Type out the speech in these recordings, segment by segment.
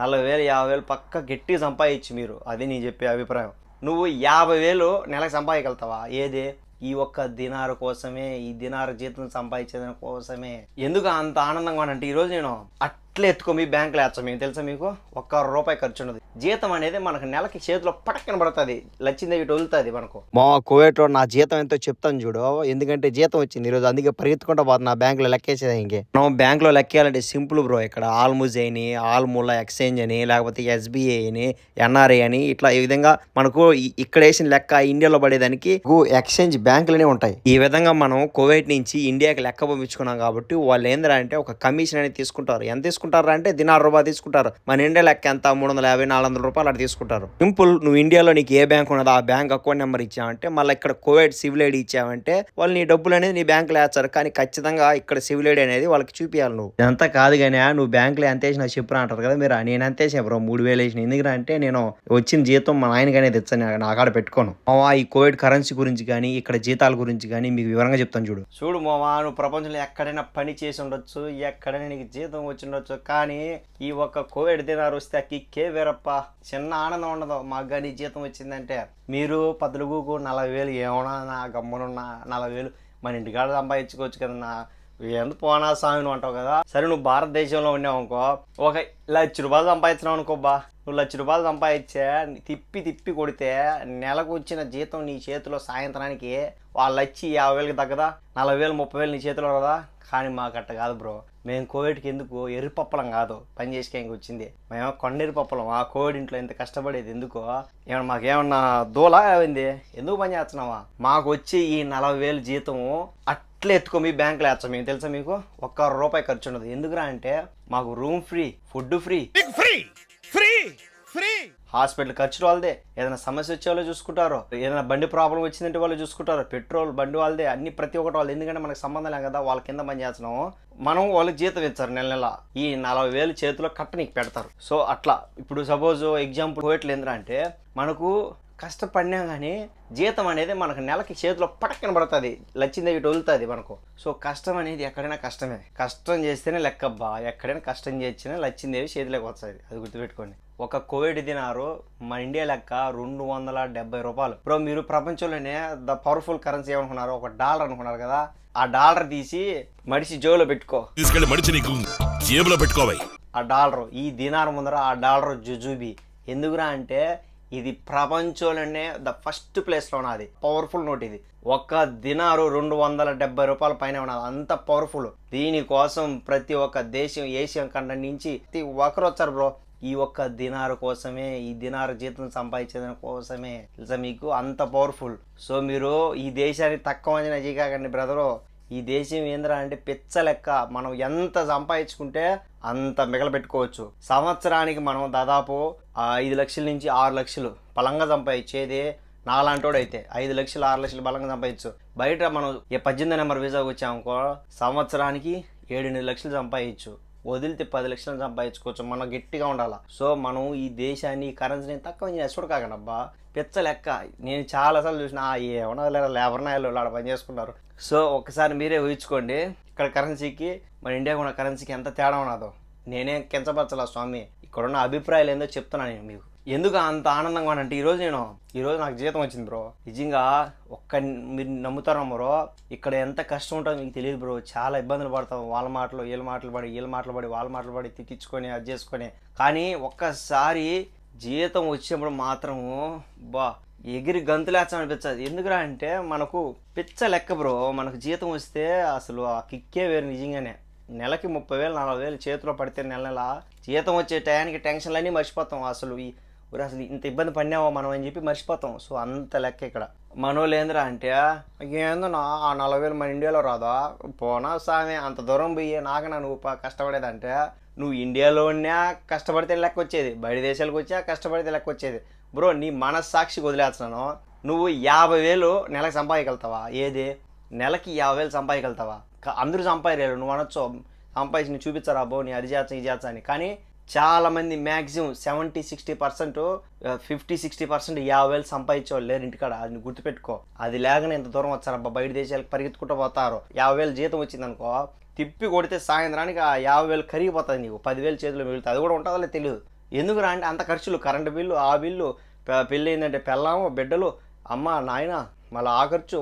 నలభై వేలు యాభై వేలు పక్క గట్టి సంపాదించు మీరు. అది నీ చెప్పే అభిప్రాయం. నువ్వు యాభై వేలు నెలకు సంపాదించగలుగుతావా? ఏది? ఈ ఒక్క దినారు కోసమే ఈ దినారు జీతం సంపాదించేదాని కోసమే. ఎందుకు అంత ఆనందంగా అంటే ఈరోజు నేను అట్లే ఎత్తుకో మీ బ్యాంకులో వేస్తాం. మీకు తెలుసా మీకు? ఒక్క రూపాయి ఖర్చు ఉండదు. జీతం అనేది మనకు నెలకి చేతిలో పటక్కన పడుతుంది. లచ్చిందే ఇటు వదులుతుంది మనకు. మా కోవేట్లో నా జీతం ఎంతో చెప్తాను చూడు. ఎందుకంటే జీతం వచ్చింది ఈరోజు. అందుకే పరిగెత్తుకుంటా పోతుంది నా బ్యాంకులో లెక్కేసేది ఇంకే? మనం బ్యాంకులో లెక్కేయాలంటే సింపుల్ బ్రో ఇక్కడ ఆల్మూజ్ అని ఆల్మూల ఎక్స్చేంజ్ అని లేకపోతే ఎస్బీఐ అని ఎన్ఆర్ఐ అని ఇట్లా ఈ విధంగా మనకు ఇక్కడ వేసిన లెక్క ఇండియాలో పడేదానికి ఎక్స్చేంజ్ బ్యాంకులనే ఉంటాయి. ఈ విధంగా మనం కువైట్ నుంచి ఇండియాకి లెక్క పంపించుకున్నాం కాబట్టి వాళ్ళు ఏంద్రా అంటే ఒక కమిషన్ అనేది తీసుకుంటారు. ఎంత తీసుకుంటారు అంటే దినారు రూపాయలు తీసుకుంటారు. మన ఇండియా లెక్క ఎంత? మూడు వందల యాభై నాలుగు వందల రూపాయలు అటు తీసుకుంటారు. సింపుల్ నువ్వు ఇండియాలో నీకు ఏ బ్యాంక్ ఉన్నదో ఆ బ్యాంక్ అకౌంట్ నెంబర్ ఇచ్చావంటే మళ్ళీ ఇక్కడ కోవిడ్ సివిల్ ఐడి ఇచ్చావంటే వాళ్ళు నీ డబ్బులు అనేది నీ బ్యాంకులో వేస్తారు. కానీ ఖచ్చితంగా ఇక్కడ సివిల్ ఐడి అనేది వాళ్ళకి చూపించాలి నువ్వు. ఇదంతా కాదు కానీ నువ్వు బ్యాంకులో ఎంత వేసినా చెప్పురా అంటారు కదా మీరు. నేను ఎంత వేసిన బ్రో మూడు వేలు వేసిన. ఎందుకంటే అంటే నేను వచ్చిన జీతం మా నాయనగానే తెచ్చాను. నా కాడ పెట్టుకోను. మావా ఈ కోవిడ్ కరెన్సీ గురించి కానీ ఇక్కడ జీతాల గురించి కానీ మీకు వివరంగా చెప్తాను చూడు. చూడు మావా నువ్వు ప్రపంచంలో ఎక్కడైనా పని చేసి ఉండొచ్చు ఎక్కడైనా నీకు జీతం వచ్చి ఉండొచ్చు. కానీ ఈ ఒక్క కోవిడ్ దినారు వస్తే ఆ కిక్కే వేరప్ప. చిన్న ఆనందం ఉండదు. మాకు కానీ జీతం వచ్చిందంటే మీరు పదులుగుకు నలభై వేలు ఏమన్నా నా గమ్మునున్న నలభై వేలు మన ఇంటికాడ సంపాదించుకోవచ్చు కదన్నా. ఎంత పోనా స్వామి నువ్వు అంటావు కదా. సరే నువ్వు భారతదేశంలో ఉన్నావు అనుకో. ఒక లక్ష రూపాయలు సంపాదించినావు అనుకో బా. నువ్వు లక్ష రూపాయలు సంపాదించే తిప్పి తిప్పి కొడితే నెలకు వచ్చిన జీతం నీ చేతిలో సాయంత్రానికి వాళ్ళు వచ్చి యాభై వేలకి తగ్గదా? నలభై వేలు ముప్పై వేలు నీ చేతిలో కదా కానీ మాకు అట్ట కాదు బ్రో. మేము కోవిడ్కి ఎందుకు? ఎర్రిపప్పలం కాదు. పని చేసుకేంకి వచ్చింది. మేము కొండెరి పప్పలం ఆ కోవిడ్ ఇంట్లో ఎంత కష్టపడేది ఎందుకో? ఏమన్నా మాకేమన్నా దూలా అయింది ఎందుకు పని చేస్తున్నావా? మాకు వచ్చి ఈ నలభై వేలు జీతము అట్లే ఎత్తుకో మీ బ్యాంకులో వేస్తాం మేము తెలుసా మీకు? ఒక్క రూపాయి ఖర్చు ఉండదు. ఎందుకురా అంటే మాకు room free food free free free free hospital ఖర్చులు వాళ్ళదే. ఏదైనా సమస్య వచ్చే వాళ్ళు చూసుకుంటారు. ఏదైనా బండి ప్రాబ్లం వచ్చిందంటే వాళ్ళు చూసుకుంటారు. పెట్రోల్ బండి వాళ్ళదే. అన్ని ప్రతి ఒక్కటి వాళ్ళు ఎందుకంటే మనకు సంబంధం లేదు కదా వాళ్ళ కింద పని మనం వాళ్ళకి జీతం ఇచ్చారు నెల నెల. ఈ నలభై వేలు చేతిలో కట్ట నీకు పెడతారు. సో అట్లా. ఇప్పుడు సపోజ్ ఎగ్జాంపుల్ పోయట్లు ఏంద్రా అంటే మనకు కష్టపడినా కానీ జీతం అనేది మనకు నెలకి చేతిలో పటక్కన పడుతుంది. లచ్చిందే ఇటు వదులుతుంది మనకు. సో కష్టం అనేది ఎక్కడైనా కష్టమే. కష్టం చేస్తేనే లెక్కబ్బా ఎక్కడైనా కష్టం చేసినా లచ్చిందేవి చేతిలోకి వస్తుంది. అది గుర్తుపెట్టుకోండి. ఒక కోవిడ్ దినారు మన ఇండియా లెక్క రెండు వందల డెబ్బై రూపాయలు. బ్రో మీరు ప్రపంచంలోనే ద పవర్ఫుల్ కరెన్సీ ఏమనుకున్నారు? ఒక డాలర్ అనుకున్నారు కదా? ఆ డాలర్ తీసి మడిచి జోలో పెట్టుకో. తీసుకెళ్ళి మడిచి నీకు జేబులో పెట్టుకోవాయి ఆ డాలర్ ఈ దినార్ ముందర ఆ డాలర్ జుజుబి. ఎందుకురా అంటే ఇది ప్రపంచంలోనే ద ఫస్ట్ ప్లేస్లో ఉన్నది. పవర్ఫుల్ నోట్ ఇది. ఒక్క దినారు రెండు వందల డెబ్బై రూపాయల పైన ఉన్నది. అంత పవర్ఫుల్. దీనికోసం ప్రతి ఒక్క దేశం ఏషియా ఖండం నుంచి ప్రతి ఒక్కరు వచ్చారు బ్రో. ఈ ఒక్క దినారు కోసమే ఈ దినారు జీతం సంపాదించేదాని కోసమే. తెలుసా మీకు? అంత పవర్ఫుల్. సో మీరు ఈ దేశానికి తక్కువ అంచనా చేయకండి బ్రదరు. ఈ దేశం ఏంద్రా అంటే పిచ్చ లెక్క. మనం ఎంత సంపాదించుకుంటే అంత మిగలబెట్టుకోవచ్చు. సంవత్సరానికి మనం దాదాపు ఐదు లక్షల నుంచి ఆరు లక్షలు బలంగా సంపాదించేది నాలాంటోడు అయితే ఐదు లక్షలు ఆరు లక్షలు బలంగా సంపాదించు. బయట మనం ఏ పద్దెనిమిది నెంబర్ వీసాకి వచ్చామనుకో సంవత్సరానికి ఏడెనిమిది లక్షలు సంపాదించు. వదిలితే పది లక్షలు సంపాదించుకోవచ్చు. మనం గట్టిగా ఉండాలి? సో మనం ఈ దేశాన్ని ఈ కరెన్సీని తక్కువ చేసుడు కాకండి అబ్బా. పిచ్చ లెక్క. నేను చాలాసార్లు చూసిన ఏమన్నా లేదా లేబర్ నాయలు ఆడ పని చేసుకున్నారు. సో ఒకసారి మీరే ఊహించుకోండి ఇక్కడ కరెన్సీకి మన ఇండియాకు ఉన్న కరెన్సీకి ఎంత తేడా ఉన్నదో. నేనే కించపరచాల స్వామి? ఇక్కడున్న అభిప్రాయాలు ఏందో చెప్తున్నాను నేను మీకు. ఎందుకు అంత ఆనందంగా అంటే ఈరోజు నేను ఈరోజు నాకు జీతం వచ్చింది బ్రో. నిజంగా ఒక్క మీరు నమ్ముతారో బ్రో ఇక్కడ ఎంత కష్టం ఉంటుందో మీకు తెలియదు బ్రో. చాలా ఇబ్బందులు పడతాం. వాళ్ళ మాటలు వీళ్ళ మాటలు పడి వీళ్ళ మాటలు పడి వాళ్ళ మాటలు పడి తిట్టించుకొని అది చేసుకొని. కానీ ఒక్కసారి జీతం వచ్చినప్పుడు మాత్రము బా ఎగిరి గంతులేస్తాం అనిపించదు ఎందుకురా అంటే మనకు పిచ్చ లెక్క బ్రో. మనకు జీతం వస్తే అసలు ఆ కిక్కే వేరు నిజంగానే. నెలకి ముప్పై వేలు నలభై వేలు చేతిలో పడితే నెల నెల జీతం వచ్చే టయానికి టెన్షన్లన్నీ మర్చిపోతాం. అసలు ఈ ఊరు అసలు ఇంత ఇబ్బంది పడినావా మనం అని చెప్పి మర్చిపోతాం. సో అంత లెక్క ఇక్కడ. మనోళ్ళు ఏందిరా అంటే ఏందో నా ఆ నలభై వేలు మన ఇండియాలో రాదా? పోనా సామె అంత దూరం పోయి నాకనా నువ్వు కష్టపడేదంటే నువ్వు ఇండియాలో ఉన్నా కష్టపడితే లెక్క వచ్చేది. బయట దేశాలకు వచ్చా కష్టపడితే లెక్క వచ్చేది. బ్రో నీ మనస్సాక్షికి వదిలేస్తున్నాను. నువ్వు యాభై వేలు నెలకు సంపాదించగలుగుతావా? ఏది? నెలకి యాభై వేలు సంపాదించగలుగుతావా? అందరూ సంపాదించలేరు. నువ్వు అనొచ్చు సంపాదించి నీ చూపించరా బో నీ అది చేస్తా ఇది చేస్తా అని. కానీ చాలామంది maximum seventy sixty percent fifty sixty percent యాభై వేలు సంపాదించే వాళ్ళు లేరు ఇంటికాడ. అది గుర్తుపెట్టుకో. అది లేకనే ఇంత దూరం వచ్చారబ్బా బయట దేశాలకు పరిగెత్తుకుంటూ పోతారు. యాభై వేలు జీతం వచ్చిందనుకో తిప్పి కొడితే సాయంత్రానికి ఆ యాభై వేలు కరిగిపోతుంది నీకు. పదివేలు చేతిలో మిగులుతుంది అది కూడా ఉంటుందో తెలియదు ఎందుకు రా అంటే అంత ఖర్చులు? కరెంటు బిల్లు ఆ బిల్లు పె- పెళ్ళి ఏంటంటే పెళ్ళాము బిడ్డలు అమ్మ నాయన మళ్ళీ ఆ ఖర్చు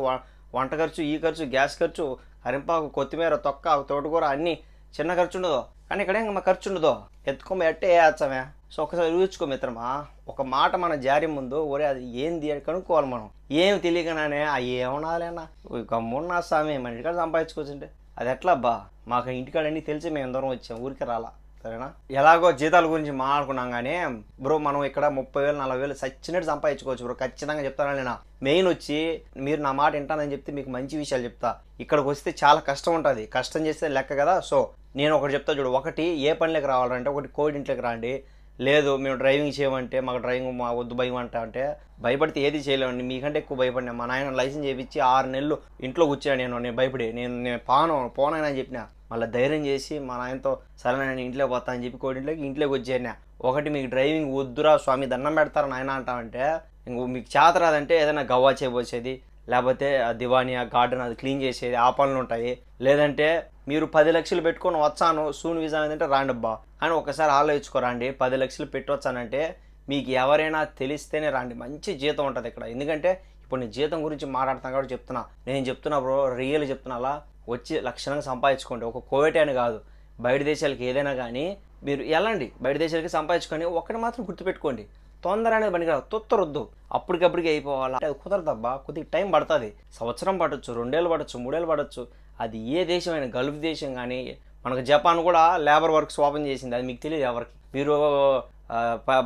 వంట ఖర్చు ఈ ఖర్చు గ్యాస్ ఖర్చు అరింపాకు కొత్తిమీర తొక్క తోటకూర అన్నీ చిన్న ఖర్చు ఉండదు. కానీ ఇక్కడ ఇంకా ఖర్చు ఉండదు. ఎత్తుకోమ ఎట్టే వేయచ్చమే సో ఒకసారి ఊహించుకో మిత్రమా ఒక మాట మన జారి ముందు ఒరే అది ఏంది అని కనుక్కోవాలి మనం. ఏం తెలియకనానే అవి ఏమనాలేనా గమ్మున్నా స్వామి మన ఇంటికాడ సంపాదించుకోవచ్చుంటే అది ఎట్లా అబ్బా? మాకు ఇంటికాడన్నీ తెలిసి మేము దూరం వచ్చాం ఊరికి రాలా. సరేనా? ఎలాగో జీతాల గురించి మాట్లాడుకున్నాం కానీ బ్రో మనం ఇక్కడ ముప్పై వేలు నలభై వేలు సచ్చినట్టు సంపాదించుకోవచ్చు బ్రో. ఖచ్చితంగా చెప్తాను నేను. మెయిన్ వచ్చి మీరు నా మాట వింటానని చెప్తే మీకు మంచి విషయాలు చెప్తా. ఇక్కడికి వస్తే చాలా కష్టం ఉంటుంది. కష్టం చేస్తే లెక్క కదా? సో నేను ఒకటి చెప్తా చూడు. ఒకటి ఏ పనిలోకి రావాలంటే ఒకటి కోవిడ్ ఇంట్లోకి రండి. లేదు మేము డ్రైవింగ్ చేయమంటే మాకు డ్రైవింగ్ మా వద్దు భయం అంట అంటే భయపడితే ఏది చేయలేమండి మీకంటే ఎక్కువ భయపడినా. మా నాయన లైసెన్స్ చేయించి ఆరు నెలలు ఇంట్లో కూర్చాను నేను. నేను భయపడి నేను నేను పాను పోనని చెప్పిన. మళ్ళీ ధైర్యం చేసి మా నాయనతో సరే నేను ఇంట్లోకి వస్తా అని చెప్పి కోడింట్లోకి ఇంట్లోకి వచ్చేనా ఒకటి మీకు డ్రైవింగ్ వద్దురా స్వామి దండం పెడతారు నాయన అంటామంటే ఇంకో మీకు చేత రాదంటే ఏదైనా గవ్వా చేయబోసేది లేకపోతే ఆ దివాని ఆ గార్డెన్ అది క్లీన్ చేసేది ఆ పనులు ఉంటాయి. లేదంటే మీరు పది లక్షలు పెట్టుకొని వచ్చాను సూన్ వీసా అనేది అంటే రాండబ్బా అని ఒకసారి ఆలోచించుకోరండి పది లక్షలు పెట్టొచ్చానంటే మీకు ఎవరైనా తెలిస్తేనే రండి. మంచి జీతం ఉంటుంది ఇక్కడ. ఎందుకంటే ఇప్పుడు నేను జీతం గురించి మాట్లాడతాను కాబట్టి చెప్తున్నా. నేను చెప్తున్నా బ్రో రియల్ చెప్తున్నా అలా. వచ్చి లక్షణంగా సంపాదించుకోండి. ఒక కోవిడ్ అని కాదు. బయట దేశాలకి ఏదైనా కానీ మీరు వెళ్ళండి బయట దేశాలకి సంపాదించుకొని ఒకటి మాత్రం గుర్తుపెట్టుకోండి. తొందర అనేది పనికిరాదు తొత్తరొద్దు. అప్పటికప్పటికి అయిపోవాలి. అంటే అది కుదరదబ్బా. కొద్దిగా టైం పడుతుంది. సంవత్సరం పడవచ్చు రెండేళ్ళు పడవచ్చు మూడేళ్ళు పడవచ్చు అది ఏ దేశమైన గల్ఫ్ దేశం కానీ మనకు జపాన్ కూడా లేబర్ వర్క్స్ ఓపెన్ చేసింది. అది మీకు తెలియదు ఎవరికి. మీరు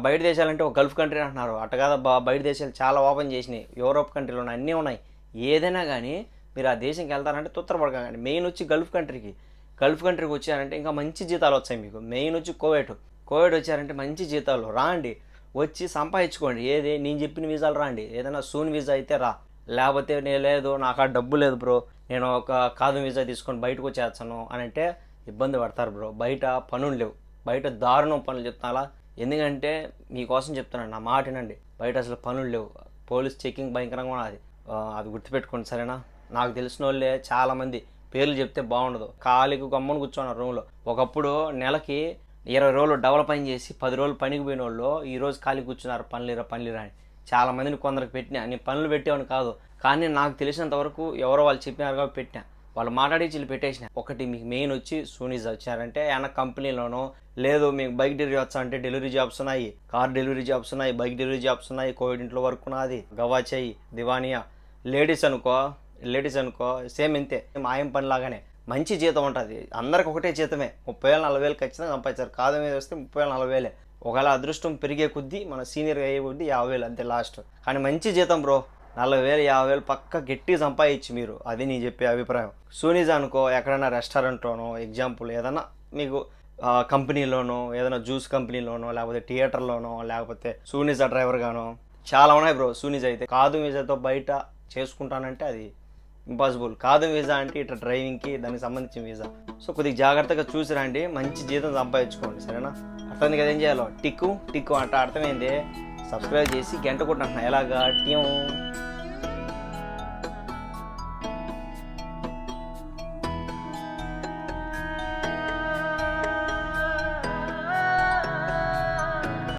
బయట దేశాలంటే ఒక గల్ఫ్ కంట్రీ అంటున్నారు. అట్ట కాదబ్బా. బయట దేశాలు చాలా ఓపెన్ చేసినాయి. యూరోప్ కంట్రీలో ఉన్నాయి. అన్నీ ఉన్నాయి. ఏదైనా కానీ మీరు ఆ దేశంకి వెళ్తారంటే తొత్తరపడకండి మెయిన్ వచ్చి గల్ఫ్ కంట్రీకి. గల్ఫ్ కంట్రీకి వచ్చారంటే ఇంకా మంచి జీతాలు వచ్చాయి మీకు. మెయిన్ వచ్చి కోవిడ్ కోవిడ్ వచ్చారంటే మంచి జీతాలు. రాండి. వచ్చి సంపాదించుకోండి. ఏది? నేను చెప్పిన వీసాలు రాండి. ఏదైనా సూన్ వీసా అయితే రా. లేకపోతే నేను లేదు నాకు ఆ డబ్బు లేదు బ్రో. నేను ఒక కాదు వీసా తీసుకొని బయటకు వచ్చేస్తాను అని అంటే ఇబ్బంది పడతారు బ్రో. బయట పనులు లేవు. బయట దారుణం పనులు చెప్తానా ఎందుకంటే మీకోసం చెప్తున్నాను. నా మాట వినండి. బయట అసలు పనులు లేవు. పోలీస్ చెకింగ్ భయంకరంగా ఉన్నది. అది గుర్తుపెట్టుకోండి సరేనా? నాకు తెలిసిన వాళ్ళే చాలామంది పేర్లు చెప్తే బాగుండదు. కాలికి గమ్మను కూర్చున్నారు రూమ్లో. ఒకప్పుడు నెలకి ఇరవై రోజులు డబల్ పని చేసి పది రోజులు పనికి పోయిన వాళ్ళు ఈ రోజు ఖాళీ కూర్చున్నారు పనులేరా పనులేరా అని. చాలా మందిని కొందరికి పెట్టినా నేను పనులు పెట్టేవాని కాదు. కానీ నాకు తెలిసినంత వరకు ఎవరో వాళ్ళు చెప్పినారు కాబట్టి పెట్టినా. వాళ్ళు మాట్లాడి వీళ్ళు పెట్టేసిన. ఒకటి మీకు మెయిన్ వచ్చి సూనీస్ వచ్చారంటే ఆయన కంపెనీలోనో లేదు మీకు బైక్ డెలివరీ వచ్చా అంటే డెలివరీ జాబ్స్ ఉన్నాయి. కార్ డెలివరీ జాబ్స్ ఉన్నాయి బైక్ డెలివరీ జాబ్స్ ఉన్నాయి కోవిడ్ ఇంట్లో వర్క్ ఉన్నది. గవాచాయి దివానియా. లేడీస్ అనుకో లేడీస్ అనుకో సేమ్ ఇంతే. మాయం పని లాగానే. మంచి జీతం ఉంటుంది. అందరికి ఒకటే జీతమే. ముప్పై వేలు నలభై వేలు ఖచ్చితంగా సంపాదించారు. కాదు మీద వస్తే ముప్పై వేలు నలభై వేలే. ఒకవేళ అదృష్టం పెరిగే కొద్దీ మన సీనియర్ అయ్యే కొద్దీ యాభై వేలు అంతే లాస్ట్ కానీ మంచి జీతం బ్రో నలభై వేలు యాభై వేలు పక్క గట్టి సంపాదించి మీరు. అది నీ చెప్పే అభిప్రాయం. సూనీజ్ అనుకో ఎక్కడైనా రెస్టారెంట్లోనో ఎగ్జాంపుల్ ఏదైనా మీకు కంపెనీలోనో ఏదైనా జ్యూస్ కంపెనీలోనో లేకపోతే థియేటర్లోనో లేకపోతే సూనిజా డ్రైవర్గానో చాలా ఉన్నాయి బ్రో సూనిజ్ అయితే కాదు మీజాతో బయట చేసుకుంటానంటే అది ఇంపాసిబుల్. కాదు వీసా అంటే ఇట్లా డ్రైవింగ్కి దానికి సంబంధించిన వీసా. సో కొద్దిగా జాగ్రత్తగా చూసి రండి మంచి జీతం సంపాదించుకోండి సరేనా? అర్థమైంది కదా ఏం చేయాలో? టిక్కు టిక్కు అంటే అర్థమైంది సబ్స్క్రైబ్ చేసి గంట కొట్టినట్టున్నా ఎలాగా? టీం